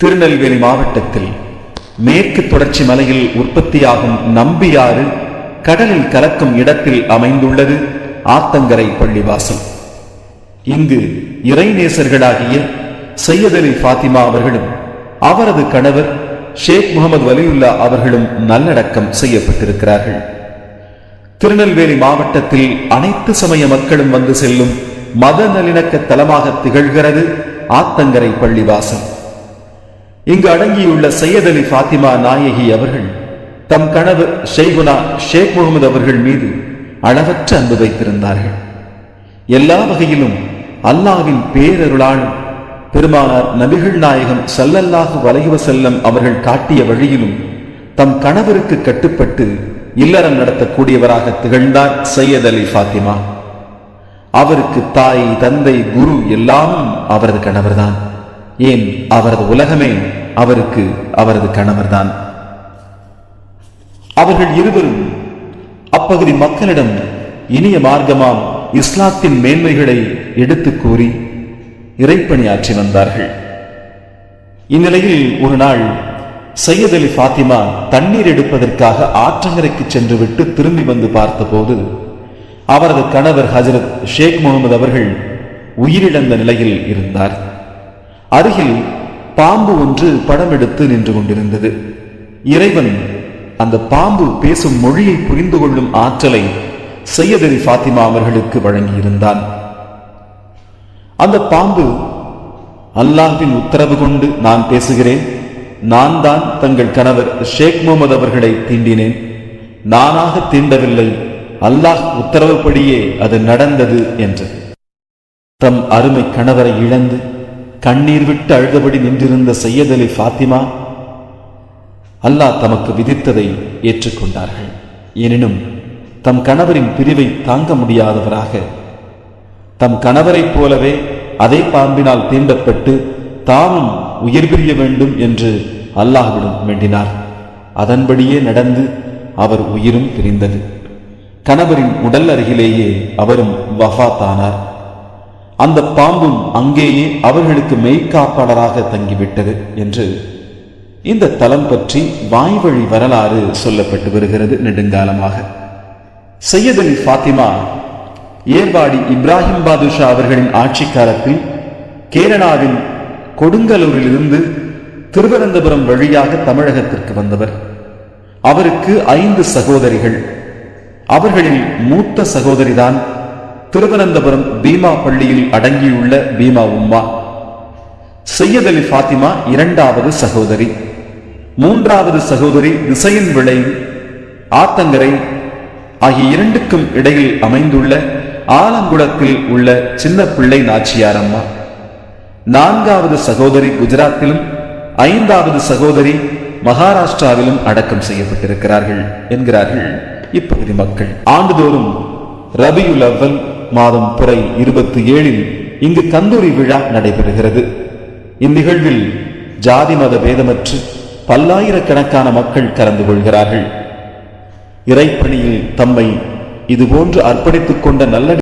திருநெல்வேலி மாவட்டத்தில் மேற்கு தொடர்ச்சி மலையில் உற்பத்தியாகும் நம்பியாறு கடலில் கலக்கும் இடத்தில் அமைந்துள்ளது ஆத்தங்கரை பள்ளிவாசல். இங்கு இறைநேசர்களாகிய சையத் அலி ஃபாத்திமா அவர்களும் அவரது கணவர் ஷேக் முகமது வலியுல்லா அவர்களும் நல்லடக்கம் செய்யப்பட்டிருக்கிறார்கள். திருநெல்வேலி மாவட்டத்தில் அனைத்து சமய மக்களும் வந்து செல்லும் மத நல்லிணக்க தலமாக திகழ்கிறது ஆத்தங்கரை பள்ளிவாசல். இங்கு அடங்கியுள்ள சையத் அலி ஃபாத்திமா நாயகி அவர்கள் தம் கணவர் ஷெய்குனா ஷேக் முகமது அவர்கள் மீது அளவற்ற அன்பு வைத்திருந்தார்கள். எல்லா வகையிலும் அல்லாவின் பேரருளாலும் பெருமானார் நபிகள் நாயகம் சல்லல்லாஹு அலைஹி செல்லம் அவர்கள் காட்டிய வழியிலும் தம் கணவருக்கு கட்டுப்பட்டு இல்லறம் நடத்தக்கூடியவராக திகழ்ந்தார் சையத் அலி ஃபாத்திமா. அவருக்கு தாய் தந்தை குரு எல்லாமும் அவரது கணவர்தான். ஏன் அவரது உலகமே அவருக்கு அவரது கணவர்தான்? அவர்கள் இருவரும் அப்பகுதி மக்களிடம் இனிய மார்க்கமாம் இஸ்லாத்தின் மேன்மைகளை எடுத்து கூறி இறைப்பணியாற்றி வந்தார்கள். இந்நிலையில் ஒரு நாள் சையத் அலி ஃபாத்திமா தண்ணீர் எடுப்பதற்காக ஆற்றங்கரைக்கு சென்று விட்டு திரும்பி வந்து பார்த்தபோது அவரது கணவர் ஹஜரத் ஷேக் முகமது அவர்கள் உயிரிழந்த நிலையில் இருந்தார். அருகில் பாம்பு ஒன்று படம் எடுத்து நின்று கொண்டிருந்தது. இறைவன் அந்த பாம்பு பேசும் மொழியை புரிந்து கொள்ளும் ஆற்றலை சையத் ஃபாத்திமா அவர்களுக்கு வழங்கியிருந்தான். அந்த பாம்பு அல்லாஹின் உத்தரவு கொண்டு நான் பேசுகிறேன். நான் தான் தங்கள் கணவர் ஷேக் முகமது அவர்களை தீண்டினேன். நானாக தீண்டவில்லை. அல்லாஹ் உத்தரவுப்படியே அது நடந்தது என்று தம் அருமை கணவரை இழந்து கண்ணீர் விட்டு அழுதபடி நின்றிருந்த சையத் அலி ஃபாத்திமா அல்லாஹ் தமக்கு விதித்ததை ஏற்றுக்கொண்டார்கள். எனினும் தம் கணவரின் பிரிவை தாங்க முடியாதவராக தம் கணவரைப் போலவே அதே பாம்பினால் தீண்டப்பட்டு தாமும் உயிர் பிரிய வேண்டும் என்று அல்லாஹ்விடம் வேண்டினார். அதன்படியே நடந்து அவர் உயிரும் பிரிந்தது. கணவரின் உடல் அருகிலேயே அவரும் வஃபாத்தானார் அந்த பாம்பும் அங்கேயே அவர்களுக்கு மெய்க்காப்பாளராக தங்கிவிட்டது என்று இந்த தலம் பற்றி வாய்வழி வரலாறு சொல்லப்பட்டு வருகிறது நெடுங்காலமாக. சையத் ஃபாத்திமா ஏர்வாடி இப்ராஹிம் பாதுஷா அவர்களின் ஆட்சி காலத்தில் கேரளாவின் கொடுங்கலூரிலிருந்து திருவனந்தபுரம் வழியாக தமிழகத்திற்கு வந்தவர். அவருக்கு ஐந்து சகோதரிகள். அவர்களில் மூத்த சகோதரிதான் திருவனந்தபுரம் பீமா பள்ளியில் அடங்கியுள்ள பீமா உம்மா. சையத் அலி ஃபாத்திமா இரண்டாவது சகோதரி. மூன்றாவது சகோதரி திசையின் விளை ஆத்தங்கரை ஆகிய இரண்டுக்கும் இடையில் அமைந்துள்ள ஆலங்குளத்தில் உள்ள சின்ன பிள்ளை நாச்சியார் அம்மா நான்காவது சகோதரி குஜராத்திலும் ஐந்தாவது சகோதரி மகாராஷ்டிராவிலும் அடக்கம் செய்யப்பட்டிருக்கிறார்கள் என்கிறார்கள் இப்பகுதி மக்கள். ஆண்டுதோறும் ரபியுல் அவ்வல் மாதம் பிறை இருபத்தி ஏழில் இங்கு கந்தூரி விழா நடைபெறுகிறது. இந்நிகழ்வில் ஜாதி மத பேதமற்று பல்லாயிரக்கணக்கான மக்கள் கலந்து கொள்கிறார்கள். இறைப்பணியில் தம்மை இதுபோன்று அர்ப்பணித்துக் கொண்ட நல்ல